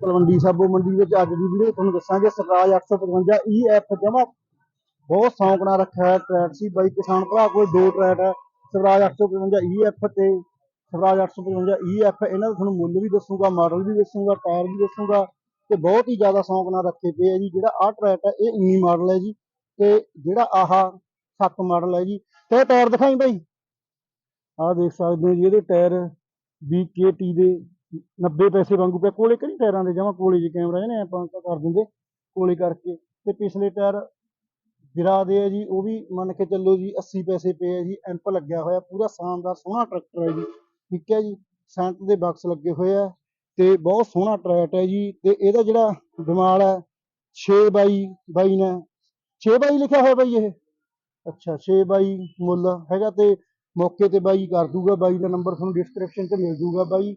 ਤਲਵੰਡੀ ਸਾਬੋ ਮੰਡੀ ਵਿੱਚ ਅੱਜ ਦੀ ਵੀਡੀਓ ਤੁਹਾਨੂੰ ਦੱਸਾਂਗੇ। ਸਟਰਾਜ 855 EF ਜਮਾ। ਬਹੁਤ ਸ਼ੌਂਕ ਨਾਲ ਰੱਖਿਆ ਟਰੈਕ ਸੀ ਬਾਈ ਕਿਸਾਨ ਭਰਾ ਕੋਲ ਦੋ ਟਰੈਕ ਹੈ ਸਵਰਾਜ 855 EF ਤੇ ਸਵਰਾਜ 855 EF ਇਹਨਾਂ ਦਾ ਤੁਹਾਨੂੰ ਮੁੱਲ ਵੀ ਦੱਸੂਗਾ ਮਾਡਲ ਵੀ ਦੱਸੂਗਾ ਟਾਇਰ ਵੀ ਦੱਸੂਗਾ ਤੇ ਬਹੁਤ ਹੀ ਜ਼ਿਆਦਾ ਸ਼ੌਂਕ ਨਾਲ ਰੱਖੇ ਪਏ ਆ ਜੀ। ਜਿਹੜਾ ਆਹ ਟਰੈਕ ਹੈ ਇਹ 19 ਮਾਡਲ ਹੈ ਜੀ ਤੇ ਜਿਹੜਾ ਆਹ 7 ਮਾਡਲ ਹੈ ਜੀ। ਤੇ ਟਾਇਰ ਦਿਖਾਈ ਬਾਈ। ਆਹ ਦੇਖ ਸਕਦੇ ਹੋ ਜੀ, ਇਹਦੇ ਟਾਇਰ BKT ਦੇ 90 ਪੈਸੇ ਵਾਂਗੂ ਪਿਆ, ਕੋਲੇ ਕਿਹੜੀ ਟਾਇਰਾਂ ਦੇ ਜਮਾ? ਕੋਲੇ ਜੇ ਕੈਮਰਾ ਨੇ ਆਪਾਂ ਕਰ ਦਿੰਦੇ, ਕੋਲੇ ਕਰਕੇ। ਤੇ ਪਿਛਲੇ ਟਾਇਰ ਗਿਰਾ ਦੇ ਆ ਜੀ, ਉਹ ਵੀ ਮੰਨ ਕੇ ਚੱਲੋ ਜੀ 80 ਪੈਸੇ ਪਏ ਆ ਜੀ ਐਂਪ ਲੱਗਿਆ ਹੋਇਆ, ਪੂਰਾ ਸ਼ਾਨਦਾਰ ਸੋਹਣਾ ਟਰੈਕਟਰ ਹੈ ਜੀ। ਠੀਕ ਹੈ ਜੀ ਸੈਂਟ ਦੇ ਬਾਕਸ ਲੱਗੇ ਹੋਏ ਆ ਤੇ ਬਹੁਤ ਸੋਹਣਾ ਟਰੈਕਟ ਹੈ ਜੀ। ਤੇ ਇਹਦਾ ਜਿਹੜਾ ਦਿਮਾਲ ਹੈ 6 ਬਾਈ ਬਾਈ ਨੇ 6 ਬਾਈ ਲਿਖਿਆ ਹੋਇਆ ਬਾਈ ਇਹ? ਅੱਛਾ 6 ਬਾਈ ਮੁੱਲ ਹੈਗਾ ਤੇ ਮੌਕੇ ਤੇ ਬਾਈ ਕਰ ਦੂਗਾ, ਬਾਈ ਦਾ ਨੰਬਰ ਤੁਹਾਨੂੰ ਡਿਸਕ੍ਰਿਪਸ਼ਨ 'ਚ ਮਿਲ ਜੂਗਾ ਬਾਈ।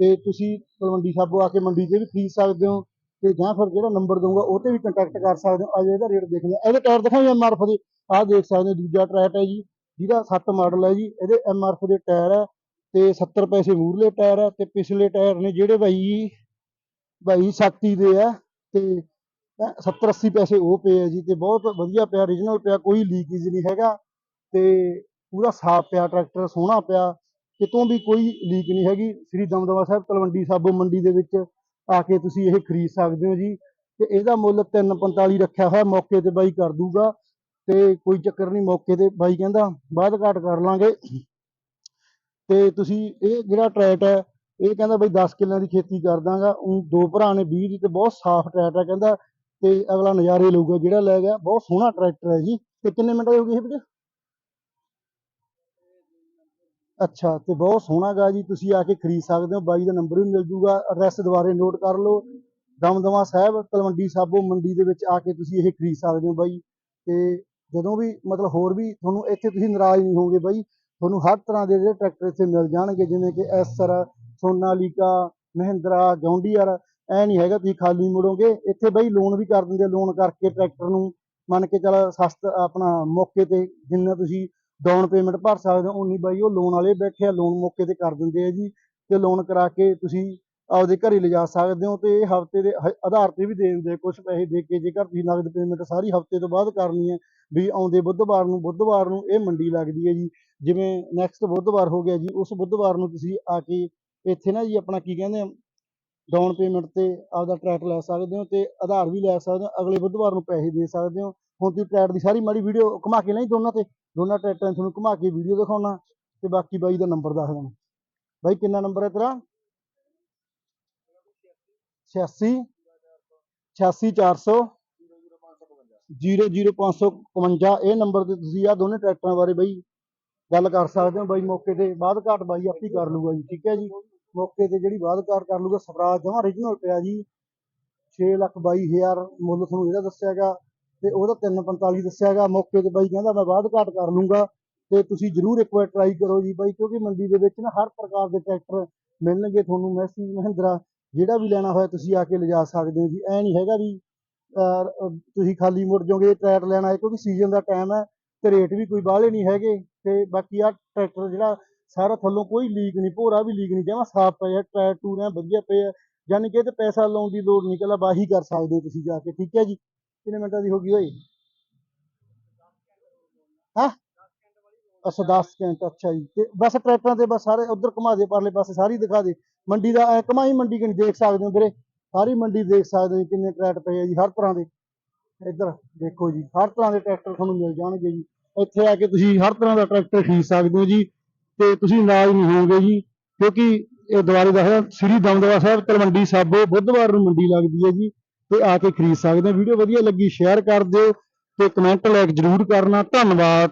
ਤੇ ਤੁਸੀਂ ਤਲਵੰਡੀ ਸਾਬੋ ਆ ਕੇ ਮੰਡੀ ਤੇ ਵੀ ਖਰੀਦ ਸਕਦੇ ਹੋ ਤੇ ਜਾਂ ਫਿਰ ਜਿਹੜਾ ਨੰਬਰ ਦਊਂਗਾ ਉਹ ਤੇ ਵੀ ਕੰਟੈਕਟ ਕਰ ਸਕਦੇ ਹੋ। ਅੱਜ ਇਹਦਾ ਰੇਟ ਦੇਖ ਲਿਆ ਇਹਦੇ ਟਾਇਰ ਦਿਖਾਓ ਐਮਆਰਐਫ ਦੇ। ਆਹ ਦੇਖ ਸਕਦੇ ਹੋ, ਦੂਜਾ ਟਰੈਕ ਹੈ ਜੀ, ਜਿਹਦਾ 7 ਮਾਡਲ ਹੈ ਜੀ। ਇਹਦੇ ਐਮਆਰਐਫ ਦੇ ਟਾਇਰ ਹੈ ਤੇ 70 ਪੈਸੇ ਮੂਰਲੇ ਟਾਇਰ ਹੈ ਤੇ ਪਿਛਲੇ ਟਾਇਰ ਨੇ ਜਿਹੜੇ ਬਾਈ ਬਾਈ ਸ਼ਕਤੀ ਦੇ ਆ ਤੇ 70 80 ਪੈਸੇ ਉਹ ਪਏ ਆ ਜੀ ਤੇ ਬਹੁਤ ਵਧੀਆ ਪਿਆ origignal ਪਿਆ, ਕੋਈ ਲੀਕੇਜ ਨਹੀਂ ਹੈਗਾ ਤੇ ਪੂਰਾ ਸਾਫ਼ ਪਿਆ ਟਰੈਕਟਰ ਸੋਹਣਾ ਪਿਆ। ਕਿਤੋਂ ਵੀ ਕੋਈ ਲੀਕ ਨਹੀਂ ਹੈਗੀ। ਸ੍ਰੀ ਦਮਦਮਾ ਸਾਹਿਬ, ਤਲਵੰਡੀ ਸਾਬੋ ਮੰਡੀ ਦੇ ਵਿੱਚ ਆ ਕੇ ਤੁਸੀਂ ਇਹ ਖਰੀਦ ਸਕਦੇ ਹੋ ਜੀ। ਤੇ ਇਹਦਾ ਮੁੱਲ 345 ਰੱਖਿਆ ਹੋਇਆ, ਮੌਕੇ ਤੇ ਬਾਈ ਕਰ ਦੂਗਾ। ਤੇ ਕੋਈ ਚੱਕਰ ਨਹੀਂ, ਮੌਕੇ ਤੇ ਬਾਈ ਕਹਿੰਦਾ, ਬਾਅਦ ਘਾਟ ਕਰ ਲਾਂਗੇ। ਤੇ ਤੁਸੀਂ ਇਹ ਜਿਹੜਾ ਟਰੈਟ ਹੈ, ਇਹ ਕਹਿੰਦਾ ਬਈ 10 ਕਿੱਲਿਆਂ ਦੀ ਖੇਤੀ ਕਰ ਦਾਂਗਾ। ਉਹ ਦੋ ਭਰਾ ਨੇ 20 ਦੀ ਤੇ ਬਹੁਤ ਸਾਫ਼ ਟਰੈਟ ਹੈ ਕਹਿੰਦਾ। ਤੇ ਅਗਲਾ ਨਜ਼ਾਰੇ ਲਊਗਾ ਜਿਹੜਾ ਲੈ ਗਿਆ। ਬਹੁਤ ਸੋਹਣਾ ਟਰੈਕਟਰ ਹੈ ਜੀ। ਤੇ ਕਿੰਨੇ ਮਿੰਟ ਹੋ ਗਏ ਇਹ ਵੀਡੀਓ ਅੱਛਾ, ਤੇ ਬਹੁਤ ਸੋਹਣਾ ਗਾ ਜੀ, ਤੁਸੀਂ ਆ ਕੇ ਖਰੀਦ ਸਕਦੇ ਹੋ, ਬਾਈ ਦਾ ਨੰਬਰ ਵੀ ਮਿਲ ਜੂਗਾ ਐਡਰੈਸ ਦੁਬਾਰੇ ਨੋਟ ਕਰ ਲਓ। ਦਮਦਮਾ ਸਾਹਿਬ, ਤਲਵੰਡੀ ਸਾਬੋ, ਮੰਡੀ ਦੇ ਵਿੱਚ ਆ ਕੇ ਤੁਸੀਂ ਇਹ ਖਰੀਦ ਸਕਦੇ ਹੋ ਬਾਈ। ਤੇ ਜਦੋਂ ਵੀ, ਮਤਲਬ ਹੋਰ ਵੀ ਤੁਹਾਨੂੰ ਇੱਥੇ ਤੁਸੀਂ ਨਾਰਾਜ਼ ਨਹੀਂ ਹੋਵੋਗੇ ਬਾਈ, ਤੁਹਾਨੂੰ ਹਰ ਤਰ੍ਹਾਂ ਦੇ ਜਿਹੜੇ ਟਰੈਕਟਰ ਇੱਥੇ ਮਿਲ ਜਾਣਗੇ, ਜਿਵੇਂ ਕਿ ਐਸਰ, ਸੋਨਾਲੀਕਾ, ਮਹਿੰਦਰਾ ਜੌਂਡੀਅਰ ਐ ਨਹੀਂ ਹੈਗਾ ਤੁਸੀਂ ਖਾਲੀ ਮੁੜੋਗੇ। ਇੱਥੇ ਬਾਈ ਲੋਨ ਵੀ ਕਰ ਦਿੰਦੇ ਲੋਨ ਕਰਕੇ ਟਰੈਕਟਰ ਨੂੰ ਮੰਨ ਕੇ ਚੱਲ ਸਸਤ, ਆਪਣਾ ਮੌਕੇ ਤੇ ਜਿੰਨਾ ਤੁਸੀਂ ਡਾਊਨ ਪੇਮੈਂਟ ਭਰ ਸਕਦੇ ਹੋ ਉਨੀ ਬਾਈ ਉਹ ਲੋਨ ਵਾਲੇ ਬੈਠੇ ਆ ਲੋਨ ਮੌਕੇ ਤੇ ਕਰ ਦਿੰਦੇ ਆ ਜੀ ਤੇ ਲੋਨ ਕਰਾ ਕੇ ਤੁਸੀਂ ਆਪਦੇ ਘਰੇ ਲਿਜਾ ਸਕਦੇ ਹੋ ਤੇ ਇਹ ਹਫ਼ਤੇ ਦੇ ਹ- ਆਧਾਰ ਤੇ ਵੀ ਦੇ ਦਿੰਦੇ ਕੁਝ ਪੈਸੇ ਦੇ ਕੇ ਜੇਕਰ ਤੁਸੀਂ ਨਗਦ ਪੇਮੈਂਟ ਸਾਰੀ ਹਫ਼ਤੇ ਤੋਂ ਬਾਅਦ ਕਰਨੀ ਹੈ ਵੀ ਆਉਂਦੇ ਬੁੱਧਵਾਰ ਨੂੰ ਬੁੱਧਵਾਰ ਨੂੰ ਇਹ ਮੰਡੀ ਲੱਗਦੀ ਹੈ ਜੀ, ਜਿਵੇਂ ਨੈਕਸਟ ਬੁੱਧਵਾਰ ਹੋ ਗਿਆ ਜੀ, ਉਸ ਬੁੱਧਵਾਰ ਨੂੰ ਤੁਸੀਂ ਆ ਕੇ ਇੱਥੇ ਨਾ ਜੀ ਆਪਣਾ ਕੀ ਕਹਿੰਦੇ ਆ ਡਾਊਨ ਪੇਮੈਂਟ ਤੇ ਆਪਦਾ ਟਰੈਕ ਲੈ ਸਕਦੇ ਹੋ ਤੇ ਆਧਾਰ ਵੀ ਲੈ ਸਕਦੇ ਹੋ, ਅਗਲੇ ਬੁੱਧਵਾਰ ਨੂੰ ਪੈਸੇ ਦੇ ਸਕਦੇ ਹੋ, ਹੁਣ ਤੁਸੀਂ ਟਰੈਕ ਦੀ ਸਾਰੀ ਮਾੜੀ ਵੀਡੀਓ ਘੁਮਾ ਕੇ ਨਹੀਂ ਦੋਨਾਂ ਤੇ। ਦੋਨਾਂ ਟਰੈਕਟਰਾਂ ਦੀ ਤੁਹਾਨੂੰ ਘੁਮਾ ਕੇ ਵੀਡੀਓ ਦਿਖਾਉਣਾ ਤੇ ਬਾਕੀ ਬਾਈ ਦਾ ਨੰਬਰ ਦੱਸ ਦੇਣਾ। ਬਾਈ, ਕਿੰਨਾ ਨੰਬਰ ਹੈ ਤੇਰਾ? 86 86400 00555 ਇਹ ਨੰਬਰ ਤੇ ਤੁਸੀਂ ਆ ਦੋਨੇ ਟਰੈਕਟਰਾਂ ਬਾਰੇ ਬਾਈ ਗੱਲ ਕਰ ਸਕਦੇ ਹੋ। ਬਾਈ, ਮੌਕੇ ਤੇ ਬਾਅਦ ਘਾਟ ਬਾਈ ਆਪੀ ਕਰ ਲੂਗਾ ਜੀ, ਠੀਕ ਹੈ ਜੀ? ਮੌਕੇ ਤੇ ਜਿਹੜੀ ਬਾਅਦ ਘਾਟ ਕਰ ਲੂਗਾ ਸਵਰਾਜ ਜਮਾ origignal ਪਿਆ ਜੀ। 6 ਲੱਖ ਬਾਈ ਹਜ਼ਾਰ ਮੁੱਲ ਤੁਹਾਨੂੰ ਇਹਦਾ ਦੱਸਿਆਗਾ ਤੇ ਉਹਦਾ 345 ਦੱਸਿਆਗਾ ਮੌਕੇ ਤੇ ਬਾਈ ਕਹਿੰਦਾ ਮੈਂ ਬਾਅਦ ਘਾਟ ਕਰ ਲੂੰਗਾ ਤੇ ਤੁਸੀਂ ਜਰੂਰ ਇੱਕ ਵਾਰ ਟਰਾਈ ਕਰੋ ਜੀ ਬਾਈ ਕਿਉਂਕਿ ਮੰਡੀ ਦੇ ਵਿੱਚ ਨਾ ਹਰ ਪ੍ਰਕਾਰ ਦੇ ਟਰੈਕਟਰ ਮਿਲਣਗੇ ਤੁਹਾਨੂੰ ਮੈਸੀ ਮਹਿੰਦਰਾ ਜਿਹੜਾ ਵੀ ਲੈਣਾ ਹੋਇਆ ਤੁਸੀਂ ਆ ਕੇ ਲਿਜਾ ਸਕਦੇ ਹੋ ਜੀ ਐ ਨਹੀਂ ਹੈਗਾ ਵੀ ਅਹ, ਤੁਸੀਂ ਖਾਲੀ ਮੁੜ ਜਾਓਗੇ ਟਰੈਕਟ ਲੈਣਾ ਹੈ ਕਿਉਂਕਿ ਸੀਜ਼ਨ ਦਾ ਟਾਈਮ ਹੈ ਤੇ ਰੇਟ ਵੀ ਕੋਈ ਬਾਹਲੇ ਨਹੀਂ ਹੈਗੇ ਤੇ ਬਾਕੀ ਆ ਟਰੈਕਟਰ ਜਿਹੜਾ ਸਾਰਾ ਥੱਲੋਂ ਕੋਈ ਲੀਕ ਨਹੀਂ ਭੋਰਾ ਵੀ ਲੀਕ ਨਹੀਂ ਜਮਾ ਸਾਫ਼ ਪਿਆ ਟਾਇਰ ਟੂਰ ਐਨ ਵਧੀਆ ਪਏ ਆ ਯਾਨੀ ਕਿ ਤੇ ਪੈਸਾ ਲਾਉਣ ਦੀ ਲੋੜ ਨਹੀਂ ਕੱਲਾ ਬਾਹੀ ਕਰ ਸਕਦੇ ਹੋ ਤੁਸੀਂ ਜਾ ਕੇ ਠੀਕ ਹੈ ਜੀ? ਕਿੰਨੇ ਮਿੰਟਾਂ ਦੀ ਹੋ ਗਈ ਓਏ ਹਾਂ? ਅੱਛਾ 10 ਸਕਿੰਟ ਅੱਛਾ ਜੀ। ਤੇ ਬਸ ਟਰੈਕਟਰਾਂ ਤੇ ਬਸ ਸਾਰੇ ਉਧਰ ਘੁਮਾ ਦੇ, ਪਰਲੇ ਪਾਸੇ ਸਾਰੀ ਦਿਖਾ ਦੇ। ਮੰਡੀ ਦਾ ਐ ਕਮਾਈ ਮੰਡੀ ਕਿਨ ਦੇਖ ਸਕਦੇ ਹੋ ਵੀਰੇ? ਸਾਰੀ ਮੰਡੀ ਦੇਖ ਸਕਦੇ ਹੋ ਕਿੰਨੇ ਟਰੈਕਟਰ ਪਏ ਆ ਜੀ, ਹਰ ਤਰ੍ਹਾਂ ਦੇ। ਇੱਧਰ ਦੇਖੋ ਜੀ, ਹਰ ਤਰ੍ਹਾਂ ਦੇ ਟਰੈਕਟਰ ਤੁਹਾਨੂੰ ਮਿਲ ਜਾਣਗੇ ਜੀ। ਇੱਥੇ ਆ ਕੇ ਤੁਸੀਂ ਹਰ ਤਰ੍ਹਾਂ ਦਾ ਟਰੈਕਟਰ ਖਰੀਦ ਸਕਦੇ ਹੋ ਜੀ। ਤੇ ਤੁਸੀਂ ਨਾਰਾਜ਼ ਨਹੀਂ ਹੋਵੋਗੇ ਜੀ, ਕਿਉਂਕਿ ਇਹ ਦੁਬਾਰੇ ਦੱਸਦਾ ਸ੍ਰੀ ਦਮਦਮਾ ਸਾਹਿਬ ਤਲਵੰਡੀ ਸਾਬੋ ਬੁੱਧਵਾਰ ਨੂੰ ਮੰਡੀ ਲੱਗਦੀ ਹੈ ਜੀ। ਤੇ ਆ ਕੇ ਖਰੀਦ ਸਕਦੇ ਹੋ। ਵੀਡੀਓ ਵਧੀਆ ਲੱਗੀ ਸ਼ੇਅਰ ਕਰ ਦਿਓ ਤੇ ਕਮੈਂਟ ਲਾਈਕ ਜਰੂਰ ਕਰਨਾ। ਧੰਨਵਾਦ।